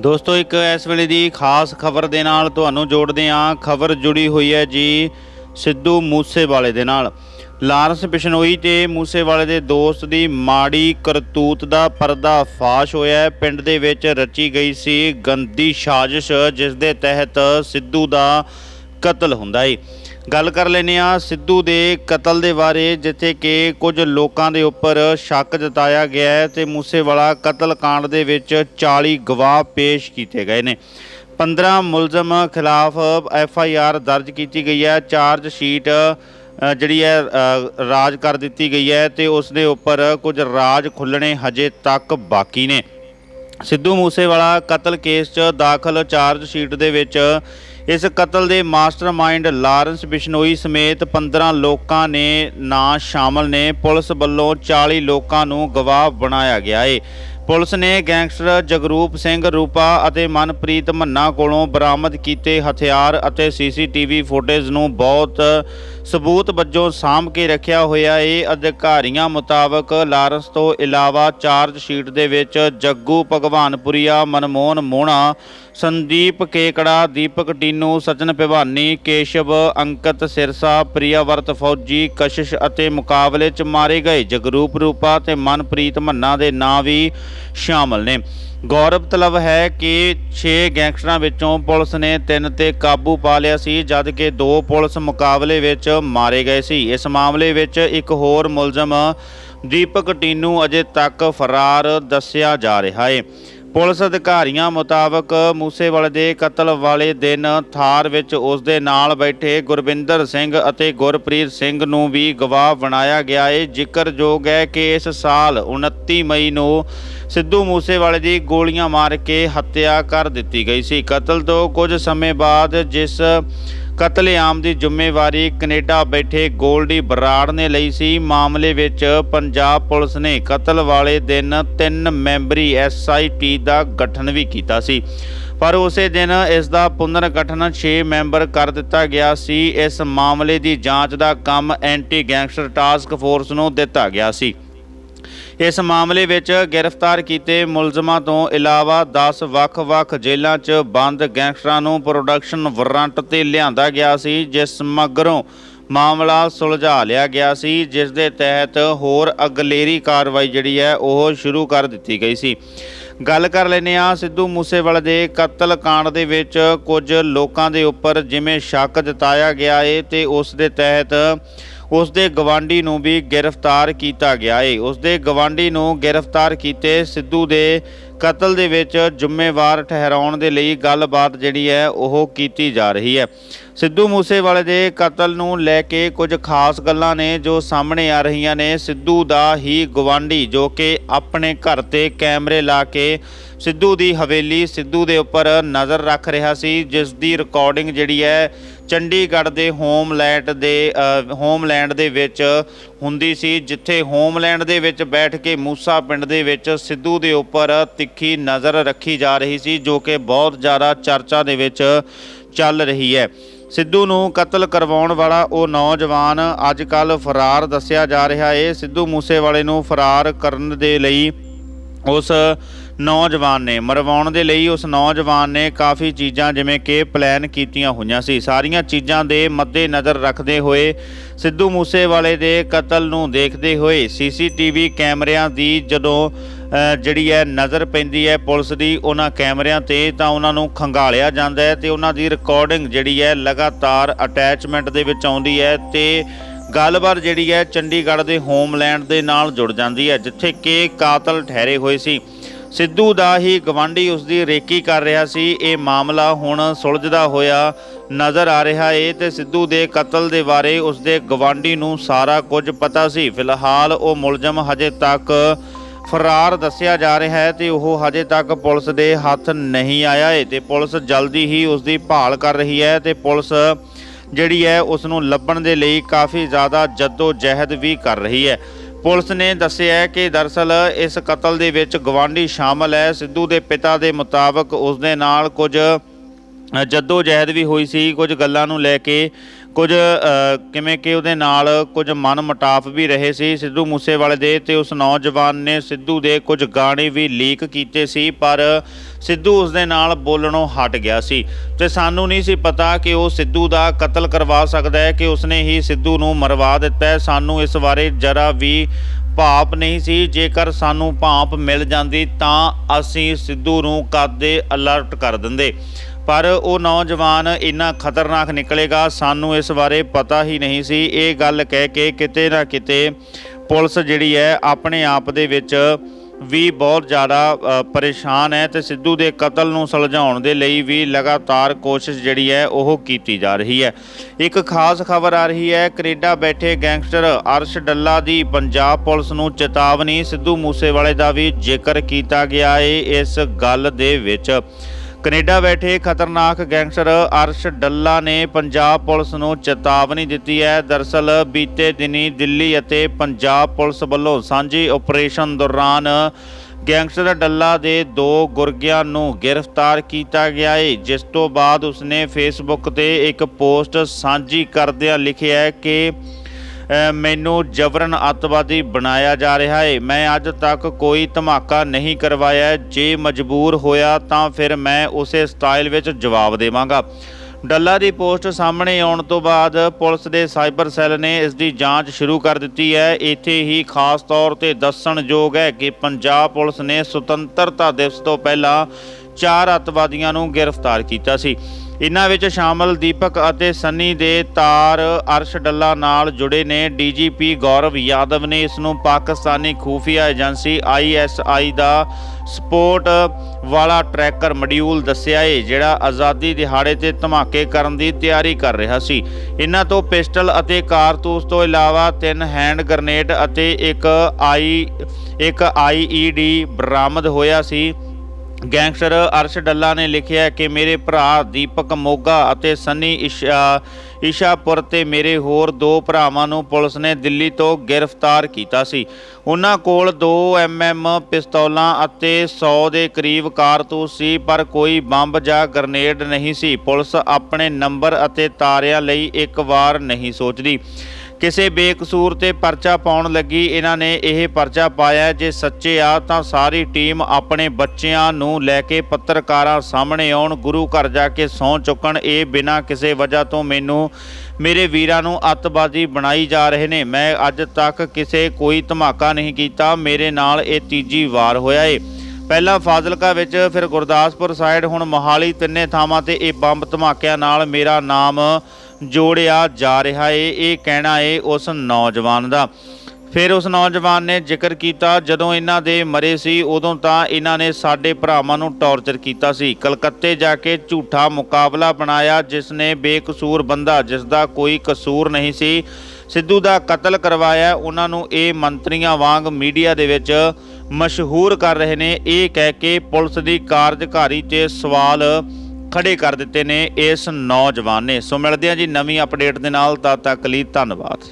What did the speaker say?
ਦੋਸਤੋ, ਇੱਕ ਇਸ ਵੇਲੇ ਦੀ ਖਾਸ ਖਬਰ ਦੇ ਨਾਲ ਤੁਹਾਨੂੰ ਜੋੜਦੇ ਹਾਂ। ਖਬਰ ਜੁੜੀ ਹੋਈ ਹੈ ਜੀ ਸਿੱਧੂ ਮੂਸੇਵਾਲੇ ਦੇ ਨਾਲ। ਲਾਰੈਂਸ ਬਿਸ਼ਨੋਈ ਤੇ ਮੂਸੇਵਾਲੇ ਦੇ ਦੋਸਤ ਦੀ ਮਾੜੀ ਕਰਤੂਤ ਦਾ ਪਰਦਾ ਫਾਸ਼ ਹੋਇਆ ਪਿੰਡ ਦੇ ਵਿੱਚ ਰਚੀ ਗਈ ਸੀ ਗੰਦੀ ਸਾਜ਼ਿਸ਼, ਜਿਸ ਦੇ ਤਹਿਤ ਸਿੱਧੂ ਦਾ ਕਤਲ ਹੁੰਦਾ ਏ ਗੱਲ ਕਰ ਲੈਨੇ ਆ ਸਿੱਧੂ ਦੇ ਕਤਲ ਦੇ ਬਾਰੇ, ਜਿੱਥੇ ਕਿ ਕੁਝ ਲੋਕਾਂ ਦੇ ਉੱਪਰ ਸ਼ੱਕ ਜਤਾਇਆ ਗਿਆ ਹੈ ਤੇ ਮੂਸੇਵਾਲਾ ਕਤਲ ਕਾਂਡ ਦੇ ਵਿੱਚ 40 ਗਵਾਹ ਪੇਸ਼ ਕੀਤੇ ਗਏ ਨੇ। 15 ਮੁਲਜ਼ਮ ਖਿਲਾਫ ਐਫ ਆਈ ਆਰ ਦਰਜ ਕੀਤੀ ਗਈ ਹੈ। ਚਾਰਜ ਸ਼ੀਟ ਜਿਹੜੀ ਹੈ ਰਾਜ ਕਰ ਦਿੱਤੀ ਗਈ ਹੈ ਤੇ ਉਸ ਦੇ ਉੱਪਰ ਕੁਝ ਰਾਜ ਖੁੱਲਣੇ ਹਜੇ ਤੱਕ ਬਾਕੀ ਨੇ। ਸਿੱਧੂ ਮੂਸੇਵਾਲਾ ਕਤਲ ਕੇਸ 'ਚ ਦਾਖਲ ਚਾਰਜ ਸ਼ੀਟ ਦੇ ਵਿੱਚ ਇਸ ਕਤਲ ਦੇ ਮਾਸਟਰਮਾਈਂਡ ਲਾਰੈਂਸ ਬਿਸ਼ਨੋਈ ਸਮੇਤ 15 ਲੋਕਾਂ ਨੇ ਨਾਂ ਸ਼ਾਮਲ ਨੇ। ਪੁਲਿਸ ਵੱਲੋਂ 40 ਲੋਕਾਂ ਨੂੰ ਗਵਾਹ ਬਣਾਇਆ ਗਿਆ ਏ। ਪੁਲਿਸ ਨੇ ਗੈਂਗਸਟਰ ਜਗਰੂਪ ਸਿੰਘ ਰੂਪਾ ਅਤੇ ਮਨਪ੍ਰੀਤ ਮੰਨਾ ਕੋਲੋਂ ਬਰਾਮਦ ਕੀਤੇ ਹਥਿਆਰ ਅਤੇ ਸੀਸੀਟੀਵੀ ਫੁਟੇਜ ਨੂੰ ਬਹੁਤ ਸਬੂਤ ਵਜੋਂ ਸਾਂਭ ਕੇ ਰੱਖਿਆ ਹੋਇਆ। ਏ ਅਧਿਕਾਰੀਆਂ ਮੁਤਾਬਕ ਲਾਰੈਂਸ ਤੋਂ ਇਲਾਵਾ ਚਾਰਜ ਸ਼ੀਟ ਦੇ ਵਿੱਚ ਜੱਗੂ ਭਗਵਾਨਪੁਰੀਆ, ਮਨਮੋਹਨ ਮੋਹਣਾ, ਸੰਦੀਪ ਕੇਕੜਾ, ਦੀਪਕ ਟੀਨੂ, ਸਚਨ ਭਿਵਾਨੀ, ਕੇਸ਼ਵ, ਅੰਕਤ ਸਿਰਸਾ, ਪ੍ਰਿਆਵਰਤ ਫੌਜੀ, ਕਸ਼ਿਸ਼ ਅਤੇ ਮੁਕਾਬਲੇ 'ਚ ਮਾਰੇ ਗਏ। ਜਗਰੂਪ ਰੂਪਾ ਤੇ ਮਨਪ੍ਰੀਤ ਮੰਨਾ ਦੇ ਨਾਂ ਵੀ ਸ਼ਾਮਲ ਨੇ। ਗੌਰਵਤਲਬ ਹੈ ਕਿ 6 ਗੈਂਗਸਟਰਾਂ ਵਿੱਚੋਂ ਪੁਲਿਸ ਨੇ ਤਿੰਨ ਤੇ ਕਾਬੂ ਪਾ ਲਿਆ ਸੀ, ਜਦ ਕਿ ਦੋ ਪੁਲਿਸ ਮੁਕਾਬਲੇ ਵਿੱਚ ਮਾਰੇ ਗਏ ਸੀ। ਇਸ ਮਾਮਲੇ ਵਿੱਚ ਇੱਕ ਹੋਰ ਮੁਲਜ਼ਮ ਦੀਪਕ ਟੀਨੂ ਅਜੇ ਤੱਕ ਫਰਾਰ ਦੱਸਿਆ ਜਾ ਰਿਹਾ ਹੈ। ਪੁਲਿਸ ਅਧਿਕਾਰੀਆਂ ਮੁਤਾਬਕ ਮੂਸੇਵਾਲੇ ਦੇ ਕਤਲ ਵਾਲੇ ਦਿਨ ਥਾਰ ਵਿੱਚ ਉਸ ਦੇ ਨਾਲ ਬੈਠੇ ਗੁਰਵਿੰਦਰ ਸਿੰਘ ਅਤੇ ਗੁਰਪ੍ਰੀਤ ਸਿੰਘ ਨੂੰ ਵੀ ਗਵਾਹ ਬਣਾਇਆ ਗਿਆ ਹੈ ਜ਼ਿਕਰਯੋਗ ਹੈ ਕਿ ਇਸ ਸਾਲ 29 ਮਈ ਨੂੰ ਸਿੱਧੂ ਮੂਸੇਵਾਲੇ ਦੀ ਗੋਲੀਆਂ ਮਾਰ ਕੇ ਹੱਤਿਆ ਕਰ ਦਿੱਤੀ ਗਈ ਸੀ। ਕਤਲ ਤੋਂ ਕੁਝ ਸਮੇਂ ਬਾਅਦ ਜਿਸ ਕਤਲੇਆਮ ਦੀ ਜ਼ਿੰਮੇਵਾਰੀ ਕੈਨੇਡਾ ਬੈਠੇ ਗੋਲਡੀ ਬਰਾੜ ਨੇ ਲਈ ਸੀ। ਮਾਮਲੇ ਵਿੱਚ ਪੰਜਾਬ ਪੁਲਿਸ ਨੇ ਕਤਲ ਵਾਲੇ ਦਿਨ ਤਿੰਨ ਮੈਂਬਰੀ ਐਸਆਈਟੀ ਦਾ ਗਠਨ ਵੀ ਕੀਤਾ ਸੀ। ਪਰ ਉਸੇ ਦਿਨ ਇਸ ਦਾ ਪੁਨਰ ਗਠਨ 6 ਮੈਂਬਰ ਕਰ ਦਿੱਤਾ ਗਿਆ ਸੀ। ਇਸ ਮਾਮਲੇ ਦੀ ਜਾਂਚ ਦਾ ਕੰਮ ਐਂਟੀ ਗੈਂਗਸਟਰ ਟਾਸਕ ਫੋਰਸ ਨੂੰ ਦਿੱਤਾ ਗਿਆ ਸੀ। ਇਸ ਮਾਮਲੇ ਵਿੱਚ ਗ੍ਰਿਫਤਾਰ ਕੀਤੇ ਮੁਲਜ਼ਮਾਂ ਤੋਂ ਇਲਾਵਾ 10 ਵੱਖ-ਵੱਖ ਜੇਲ੍ਹਾਂ 'ਚ ਬੰਦ ਗੈਂਗਸਟਰਾਂ ਨੂੰ ਪ੍ਰੋਡਕਸ਼ਨ ਵਾਰੰਟ ਤੇ ਲਿਆਂਦਾ ਗਿਆ ਸੀ, ਜਿਸ ਮਗਰੋਂ ਮਾਮਲਾ ਸੁਲਝਾ ਲਿਆ ਗਿਆ ਸੀ, ਜਿਸ ਦੇ ਤਹਿਤ ਹੋਰ ਅਗਲੇਰੀ ਕਾਰਵਾਈ ਜਿਹੜੀ ਹੈ, ਉਹ ਸ਼ੁਰੂ ਕਰ ਦਿੱਤੀ ਗਈ ਸੀ। ਗੱਲ ਕਰ ਲੈਨੇ ਆ ਸਿੱਧੂ ਮੂਸੇਵਾਲੇ ਦੇ ਕਤਲ ਕਾਂਡ ਦੇ ਵਿੱਚ ਕੁਝ ਲੋਕਾਂ ਦੇ ਉੱਪਰ ਜਿਵੇਂ ਸ਼ੱਕ ਜਤਾਇਆ ਗਿਆ ਏ ਤੇ ਉਸ ਦੇ ਤਹਿਤ ਉਸ ਦੇ ਗਵਾਂਢੀ ਨੂੰ ਵੀ ਗ੍ਰਿਫਤਾਰ ਕੀਤਾ ਗਿਆ ਏ। ਉਸ ਦੇ ਗਵਾਂਢੀ ਨੂੰ ਗ੍ਰਿਫਤਾਰ ਕੀਤੇ ਸਿੱਧੂ ਦੇ ਕਤਲ ਦੇ ਵਿੱਚ ਜ਼ਿੰਮੇਵਾਰ ਠਹਿਰਾਉਣ ਦੇ ਲਈ ਗੱਲਬਾਤ ਜਿਹੜੀ ਹੈ, ਉਹ ਕੀਤੀ ਜਾ ਰਹੀ ਹੈ। ਸਿੱਧੂ ਮੂਸੇਵਾਲੇ ਦੇ ਕਤਲ ਨੂੰ ਲੈ ਕੇ ਕੁਝ ਖਾਸ ਗੱਲਾਂ ਨੇ ਜੋ ਸਾਹਮਣੇ ਆ ਰਹੀਆਂ ਨੇ। ਸਿੱਧੂ ਦਾ ਹੀ ਗਵਾਂਢੀ ਜੋ ਕਿ ਆਪਣੇ ਘਰ ਤੇ ਕੈਮਰੇ ਲਾ ਕੇ ਸਿੱਧੂ ਦੀ ਹਵੇਲੀ ਸਿੱਧੂ ਦੇ ਉੱਪਰ ਨਜ਼ਰ ਰੱਖ ਰਿਹਾ ਸੀ, ਜਿਸ ਦੀ ਰਿਕਾਰਡਿੰਗ ਜਿਹੜੀ ਹੈ ਚੰਡੀਗੜ੍ਹ ਦੇ ਹੋਮਲੈਂਡ ਦੇ ਹੋਮਲੈਂਡ ਦੇ ਵਿੱਚ ਹੁੰਦੀ ਸੀ, ਜਿੱਥੇ ਹੋਮਲੈਂਡ ਦੇ ਵਿੱਚ ਬੈਠ ਕੇ ਮੂਸਾ ਪਿੰਡ ਦੇ ਵਿੱਚ ਸਿੱਧੂ ਦੇ ਉੱਪਰ ਤਿੱਖੀ ਨਜ਼ਰ ਰੱਖੀ ਜਾ ਰਹੀ ਸੀ, ਜੋ ਕਿ ਬਹੁਤ ਜ਼ਿਆਦਾ ਚਰਚਾ ਦੇ ਵਿੱਚ ਚੱਲ ਰਹੀ ਹੈ। ਸਿੱਧੂ ਨੂੰ ਕਤਲ ਕਰਵਾਉਣ ਵਾਲਾ ਉਹ ਨੌਜਵਾਨ ਅੱਜ ਕੱਲ ਫਰਾਰ ਦੱਸਿਆ ਜਾ ਰਿਹਾ ਏ। ਸਿੱਧੂ ਮੂਸੇਵਾਲੇ ਨੂੰ ਫਰਾਰ ਕਰਨ ਦੇ ਲਈ ਉਸ ਨੌਜਵਾਨ ਨੇ, ਮਰਵਾਉਣ ਦੇ ਲਈ ਉਸ ਨੌਜਵਾਨ ਨੇ ਕਾਫੀ ਚੀਜ਼ਾਂ ਜਿਵੇਂ ਕਿ ਪਲਾਨ ਕੀਤੀਆਂ ਹੋਈਆਂ ਸੀ। ਸਾਰੀਆਂ ਚੀਜ਼ਾਂ ਦੇ ਮੱਦੇ ਨਜ਼ਰ ਰੱਖਦੇ ਹੋਏ ਸਿੱਧੂ ਮੂਸੇਵਾਲੇ ਦੇ ਕਤਲ ਨੂੰ ਦੇਖਦੇ ਹੋਏ ਸੀਸੀਟੀਵੀ ਕੈਮਰਿਆਂ ਦੀ ਜਦੋਂ ਜਿਹੜੀ ਹੈ, ਨਜ਼ਰ ਪੈਂਦੀ ਹੈ ਪੁਲਿਸ ਦੀ ਉਹਨਾਂ ਕੈਮਰਿਆਂ ਤੇ, ਤਾਂ ਉਹਨਾਂ ਨੂੰ ਖੰਗਾਲਿਆ ਜਾਂਦਾ ਹੈ ਤੇ ਉਹਨਾਂ ਦੀ ਰਿਕਾਰਡਿੰਗ ਜਿਹੜੀ ਹੈ ਲਗਾਤਾਰ ਅਟੈਚਮੈਂਟ ਦੇ ਵਿੱਚ ਆਉਂਦੀ ਹੈ ਤੇ ਗੱਲਬਾਤ ਜਿਹੜੀ ਹੈ ਚੰਡੀਗੜ੍ਹ ਦੇ ਹੋਮਲੈਂਡ ਦੇ ਨਾਲ ਜੁੜ ਜਾਂਦੀ ਹੈ, ਜਿੱਥੇ ਕਿ ਕਾਤਲ ਠਹਿਰੇ ਹੋਏ ਸੀ। ਸਿੱਧੂ ਦਾ ਹੀ ਗਵਾਂਢੀ ਉਸ ਦੀ ਰੇਕੀ ਕਰ ਰਿਹਾ ਸੀ। ਇਹ ਮਾਮਲਾ ਹੁਣ ਸੁਲਝਦਾ ਹੋਇਆ ਨਜ਼ਰ ਆ ਰਿਹਾ ਏ ਤੇ ਸਿੱਧੂ ਦੇ ਕਤਲ ਦੇ ਬਾਰੇ ਉਸ ਦੇ ਗਵਾਂਢੀ ਨੂੰ ਸਾਰਾ ਕੁਝ ਪਤਾ ਸੀ। ਫਿਲਹਾਲ ਉਹ ਮੁਲਜ਼ਮ ਹਜੇ ਤੱਕ ਫਰਾਰ ਦੱਸਿਆ ਜਾ ਰਿਹਾ ਹੈ ਤੇ ਉਹ ਹਜੇ ਤੱਕ ਪੁਲਿਸ ਦੇ ਹੱਥ ਨਹੀਂ ਆਇਆ ਹੈ ਤੇ ਪੁਲਿਸ ਜਲਦੀ ਹੀ ਉਸ ਦੀ ਭਾਲ ਕਰ ਰਹੀ ਹੈ ਤੇ ਪੁਲਿਸ ਜਿਹੜੀ ਹੈ ਉਸ ਨੂੰ ਲੱਭਣ ਦੇ ਲਈ ਕਾਫੀ ਜ਼ਿਆਦਾ ਜੱਦੋ ਜਹਿਦ ਵੀ ਕਰ ਰਹੀ ਹੈ। ਪੁਲਿਸ ਨੇ ਦੱਸਿਆ ਹੈ ਕਿ ਦਰਸਲ ਇਸ ਕਤਲ ਦੇ ਵਿੱਚ ਗਵਾਂਢੀ ਸ਼ਾਮਲ ਹੈ। ਸਿੱਧੂ ਦੇ ਪਿਤਾ ਦੇ ਮੁਤਾਬਕ ਉਸ ਦੇ ਨਾਲ ਕੁਝ ਅ, ਜੱਦੋ ਜਹਿਦ ਵੀ ਹੋਈ ਸੀ। ਕੁਝ ਗੱਲਾਂ ਨੂੰ ਲੈ ਕੇ ਕੁਝ ਕਿਵੇਂ ਕਿ ਉਹਦੇ ਨਾਲ ਕੁਝ ਮਨ ਮਟਾਫ ਵੀ ਰਹੇ ਸੀ ਸਿੱਧੂ ਮੂਸੇਵਾਲੇ ਦੇ ਤੇ ਉਸ ਨੌਜਵਾਨ ਨੇ ਸਿੱਧੂ ਦੇ ਕੁਝ ਗਾਣੇ ਵੀ ਲੀਕ ਕੀਤੇ ਸੀ, ਪਰ ਸਿੱਧੂ ਉਸ ਦੇ ਨਾਲ ਬੋਲਣੋਂ ਹਟ ਗਿਆ ਸੀ। ਤੇ ਸਾਨੂੰ ਨਹੀਂ ਸੀ ਪਤਾ ਕਿ ਉਹ ਸਿੱਧੂ ਦਾ ਕਤਲ ਕਰਵਾ ਸਕਦਾ ਹੈ ਕਿ ਉਸਨੇ ਹੀ ਸਿੱਧੂ ਨੂੰ ਮਰਵਾ ਦਿੱਤਾ ਹੈ। ਸਾਨੂੰ ਇਸ ਬਾਰੇ ਜਰਾ ਵੀ ਭਾਪ ਨਹੀਂ ਸੀ। ਜੇਕਰ ਸਾਨੂੰ ਭਾਪ ਮਿਲ ਜਾਂਦੀ ਤਾਂ ਅਸੀਂ ਸਿੱਧੂ ਨੂੰ ਕਦੇ ਅਲਰਟ ਕਰ ਦਿੰਦੇ। ਪਰ ਉਹ ਨੌਜਵਾਨ ਇੰਨਾ ਖਤਰਨਾਕ ਨਿਕਲੇਗਾ, ਸਾਨੂੰ ਇਸ ਬਾਰੇ ਪਤਾ ਹੀ ਨਹੀਂ ਸੀ। ਇਹ ਗੱਲ ਕਹਿ ਕੇ ਕਿਤੇ ਨਾ ਕਿਤੇ ਪੁਲਿਸ ਜਿਹੜੀ ਹੈ, ਆਪਣੇ ਆਪ ਦੇ ਵਿੱਚ ਵੀ ਬਹੁਤ ਜ਼ਿਆਦਾ ਪਰੇਸ਼ਾਨ ਹੈ ਤੇ ਸਿੱਧੂ ਦੇ ਕਤਲ ਨੂੰ ਸੁਲਝਾਉਣ ਦੇ ਲਈ ਵੀ ਲਗਾਤਾਰ ਕੋਸ਼ਿਸ਼ ਜਿਹੜੀ ਹੈ, ਉਹ ਕੀਤੀ ਜਾ ਰਹੀ ਹੈ। ਇੱਕ ਖਾਸ ਖਬਰ ਆ ਰਹੀ ਹੈ, ਕੈਨੇਡਾ ਬੈਠੇ ਗੈਂਗਸਟਰ ਅਰਸ਼ ਡੱਲਾ ਦੀ ਪੰਜਾਬ ਪੁਲਿਸ ਨੂੰ ਚੇਤਾਵਨੀ, ਸਿੱਧੂ ਮੂਸੇਵਾਲੇ ਦਾ ਵੀ ਜ਼ਿਕਰ ਕੀਤਾ ਗਿਆ ਹੈ ਇਸ ਗੱਲ ਦੇ ਵਿੱਚ। ਕੈਨੇਡਾ ਬੈਠੇ ਖਤਰਨਾਕ ਗੈਂਗਸਟਰ ਅਰਸ਼ ਡੱਲਾ ਨੇ ਪੰਜਾਬ ਪੁਲਿਸ ਨੂੰ ਚੇਤਾਵਨੀ ਦਿੱਤੀ ਹੈ। ਦਰਸਲ ਬੀਤੇ ਦਿਨੀ ਦਿੱਲੀ ਅਤੇ ਪੰਜਾਬ ਪੁਲਿਸ ਵੱਲੋਂ ਸਾਂਝੀ ਆਪਰੇਸ਼ਨ ਦੌਰਾਨ ਗੈਂਗਸਟਰ ਡੱਲਾ ਦੇ ਦੋ ਗੁਰਗਿਆਂ ਨੂੰ ਗ੍ਰਿਫਤਾਰ ਕੀਤਾ ਗਿਆ ਹੈ ਜਿਸ ਤੋਂ ਬਾਅਦ ਉਸਨੇ ਫੇਸਬੁੱਕ ਤੇ ਇੱਕ ਪੋਸਟ ਸਾਂਝੀ ਕਰਦਿਆਂ ਲਿਖਿਆ ਕਿ ਮੈਨੂੰ ਜਬਰਨ ਅੱਤਵਾਦੀ ਬਣਾਇਆ ਜਾ ਰਿਹਾ ਹੈ ਮੈਂ ਅੱਜ ਤੱਕ ਕੋਈ ਧਮਾਕਾ ਨਹੀਂ ਕਰਵਾਇਆ। ਜੇ ਮਜਬੂਰ ਹੋਇਆ ਤਾਂ ਫਿਰ ਮੈਂ ਉਸੇ ਸਟਾਈਲ ਵਿੱਚ ਜਵਾਬ ਦੇਵਾਂਗਾ। ਡੱਲਾ ਦੀ ਪੋਸਟ ਸਾਹਮਣੇ ਆਉਣ ਤੋਂ ਬਾਅਦ ਪੁਲਿਸ ਦੇ ਸਾਈਬਰ ਸੈੱਲ ਨੇ ਇਸ ਦੀ ਜਾਂਚ ਸ਼ੁਰੂ ਕਰ ਦਿੱਤੀ ਹੈ। ਇੱਥੇ ਹੀ ਖਾਸ ਤੌਰ ਤੇ ਦੱਸਣਯੋਗ ਹੈ ਕਿ ਪੰਜਾਬ ਪੁਲਿਸ ਨੇ ਸੁਤੰਤਰਤਾ ਦਿਵਸ ਤੋਂ ਪਹਿਲਾਂ ਚਾਰ ਅੱਤਵਾਦੀਆਂ ਨੂੰ ਗ੍ਰਿਫਤਾਰ ਕੀਤਾ ਸੀ। ਇਨ੍ਹਾਂ ਵਿੱਚ ਸ਼ਾਮਲ ਦੀਪਕ ਅਤੇ ਸੰਨੀ ਦੇ ਤਾਰ ਅਰਸ਼ ਡੱਲਾ ਨਾਲ ਜੁੜੇ ਨੇ। ਡੀਜੀਪੀ ਗੌਰਵ ਯਾਦਵ ਨੇ ਇਸ ਨੂੰ ਪਾਕਿਸਤਾਨੀ ਖੂਫੀਆ ਏਜੰਸੀ ਆਈਐਸਆਈ ਦਾ ਸਪੋਰਟ ਵਾਲਾ ਟਰੈਕਰ ਮੋਡਿਊਲ ਦੱਸਿਆ ਏ, ਜਿਹੜਾ ਆਜ਼ਾਦੀ ਦਿਹਾੜੇ ਤੇ ਧਮਾਕੇ ਕਰਨ ਦੀ ਤਿਆਰੀ ਕਰ ਰਿਹਾ ਸੀ। ਇਹਨਾਂ ਤੋਂ ਪਿਸਟਲ ਅਤੇ ਕਾਰਤੂਸ ਤੋਂ ਇਲਾਵਾ ਤਿੰਨ ਹੈਂਡ ਗ੍ਰਨੇਡ ਅਤੇ ਇੱਕ ਆਈ, ਇੱਕ ਆਈਈਡੀ ਬਰਾਮਦ ਹੋਇਆ ਸੀ। ਗੈਂਗਸਟਰ ਅਰਸ਼ ਡੱਲਾ ਨੇ ਲਿਖਿਆ ਕਿ ਮੇਰੇ ਭਰਾ ਦੀਪਕ ਮੋਗਾ ਅਤੇ ਸੰਨੀ ਇਸ਼ਾ ਇਸ਼ਾਪੁਰ ਤੇ ਮੇਰੇ ਹੋਰ ਦੋ ਭਰਾਵਾਂ ਨੂੰ ਪੁਲਿਸ ਨੇ ਦਿੱਲੀ ਤੋਂ ਗ੍ਰਿਫਤਾਰ ਕੀਤਾ ਸੀ। ਉਹਨਾਂ ਕੋਲ 2 ਐਮਐਮ ਪਿਸਤੌਲਾਂ ਅਤੇ 100 ਦੇ ਕਰੀਬ ਕਾਰਤੂਸ ਸੀ, ਪਰ ਕੋਈ ਬੰਬ ਜਾਂ ਗ੍ਰਨੇਡ ਨਹੀਂ ਸੀ। ਪੁਲਿਸ ਆਪਣੇ ਨੰਬਰ ਅਤੇ ਤਾਰਿਆਂ ਲਈ ਇੱਕ ਵਾਰ ਨਹੀਂ ਸੋਚਦੀ। ਕਿਸੇ ਬੇਕਸੂਰ ਤੇ ਪਰਚਾ ਪਾਉਣ ਲੱਗੀ, ਇਹਨਾਂ ਨੇ ਇਹ ਪਰਚਾ ਪਾਇਆ ਜੇ ਸੱਚੇ ਆ ਤਾਂ ਸਾਰੀ ਟੀਮ ਆਪਣੇ ਬੱਚਿਆਂ ਨੂੰ ਲੈ ਕੇ ਪੱਤਰਕਾਰਾਂ ਸਾਹਮਣੇ ਆਉਣ, ਗੁਰੂ ਘਰ ਜਾ ਕੇ ਸਹੁੰ ਚੁੱਕਣ, ਇਹ ਬਿਨਾਂ ਕਿਸੇ ਵਜ੍ਹਾ ਤੋਂ ਮੈਨੂੰ, ਮੇਰੇ ਵੀਰਾਂ ਨੂੰ ਅੱਤਵਾਦੀ ਬਣਾਈ ਜਾ ਰਹੇ ਨੇ। ਮੈਂ ਅੱਜ ਤੱਕ ਕਿਸੇ ਕੋਈ ਧਮਾਕਾ ਨਹੀਂ ਕੀਤਾ, ਮੇਰੇ ਨਾਲ ਇਹ ਤੀਜੀ ਵਾਰ ਹੋਇਆ ਏ। ਪਹਿਲਾਂ ਫਾਜ਼ਿਲਕਾ ਵਿੱਚ, ਫਿਰ ਗੁਰਦਾਸਪੁਰ ਸਾਈਡ, ਹੁਣ ਮੋਹਾਲੀ ਤਿੰਨੇ ਥਾਵਾਂ ਤੇ ਇਹ ਬੰਬ ਧਮਾਕਿਆਂ ਨਾਲ ਮੇਰਾ ਨਾਮ ਜੋੜਿਆ ਜਾ ਰਿਹਾ ਏ। ਇਹ ਕਹਿਣਾ ਏ ਉਸ ਨੌਜਵਾਨ ਦਾ। ਫਿਰ ਉਸ ਨੌਜਵਾਨ ਨੇ ਜ਼ਿਕਰ ਕੀਤਾ, ਜਦੋਂ ਇਹਨਾਂ ਦੇ ਮਰੇ ਸੀ, ਉਦੋਂ ਤਾਂ ਇਹਨਾਂ ਨੇ ਸਾਡੇ ਭਰਾਵਾਂ ਨੂੰ ਟੌਰਚਰ ਕੀਤਾ ਸੀ। ਕਲਕੱਤੇ ਜਾ ਕੇ ਝੂਠਾ ਮੁਕਾਬਲਾ ਬਣਾਇਆ, ਜਿਸ ਨੇ ਬੇਕਸੂਰ ਬੰਦਾ, ਜਿਸ ਦਾ ਕੋਈ ਕਸੂਰ ਨਹੀਂ ਸੀ, ਸਿੱਧੂ ਦਾ ਕਤਲ ਕਰਵਾਇਆ। ਉਹਨਾਂ ਨੂੰ ਇਹ ਮੰਤਰੀਆਂ ਵਾਂਗ ਮੀਡੀਆ ਦੇ ਵਿੱਚ ਮਸ਼ਹੂਰ ਕਰ ਰਹੇ ਨੇ। ਇਹ ਕਹਿ ਕੇ ਪੁਲਿਸ ਦੀ ਕਾਰਜਕਾਰੀ ਤੇ ਸਵਾਲ ਖੜੇ ਕਰ ਦਿੱਤੇ ਨੇ ਇਸ ਨੌਜਵਾਨ ਨੇ। ਸੋ ਮਿਲਦੇ ਹਾਂ ਜੀ ਨਵੀਂ ਅਪਡੇਟ ਦੇ ਨਾਲ, ਤਦ ਤੱਕ ਲਈ ਧੰਨਵਾਦ।